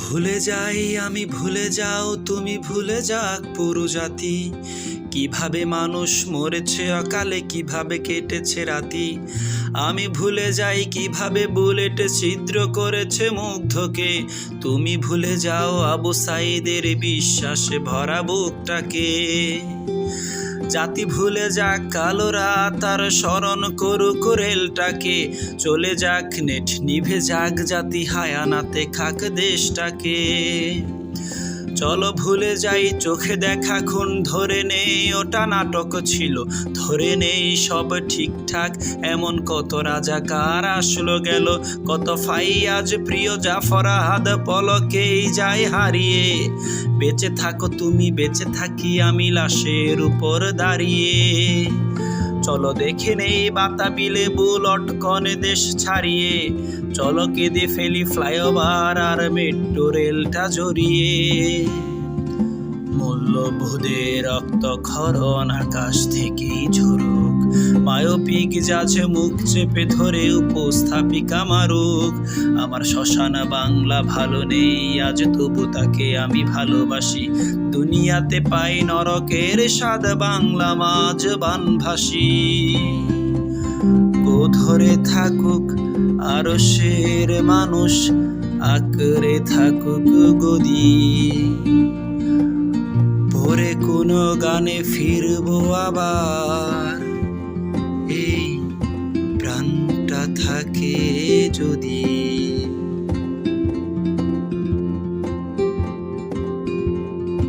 ভুলে যাই, আমি ভুলে যাও, তুমি ভুলে যাক পুরো জাতি কীভাবে মানুষ মরেছে অকালে, কীভাবে কেটেছে রাতি। আমি ভুলে যাই, কীভাবে বুলেট ছিদ্র করেছে মুগ্ধকে। তুমি ভুলে যাও আবু সাইদের বিশ্বাসে, ভরা বুকটাকে। জাতি ভুলে যাক কালো রাত আর স্মরণ করুক রেলটাকে চলে যাক নেট, নিভে যাক জাতি হায়ানাতে, খাক দেশটাকে। চলো ভুলে যাই, চোখে দেখা খুন ধরে নেই, ওটা নাটক ছিল। ধরে নেই সব ঠিকঠাক, এমন কত রাজাকার আসলো গেল, কত ফাই আজ প্রিয় জাফরাহাদ পলকেই যায় হারিয়ে। বেঁচে থাকো তুমি, বেঁচে থাকি আমি লাশের উপর দাঁড়িয়ে। চলো দেখে নেই বাতাবি লেবু লটকন দেশ ছাড়িয়ে। চলো কেঁদে ফেলি ফ্লাইওভার আর মেট্রো রেলটা জড়িয়ে। মূল্যবোধে রক্ত খরণ আকাশ থেকেই ঝরুক মায়োপিক যাচ্ছে মুখ চেপে ধরে উপস্থাপিকা মারুক। আমার শ্মশানা বাংলা ভালো নেই, আজ তবু তাকে আমি ভালোবাসি। দুনিয়াতে পাই নরকের স্বাদ, বাংলা মাঝ বানভাসী। ধরে থাকুক আরও শের মানুষ, আঁকড়ে থাকুক গদি। পরে কোনো গানে ফিরবো আবার। থাকে যদি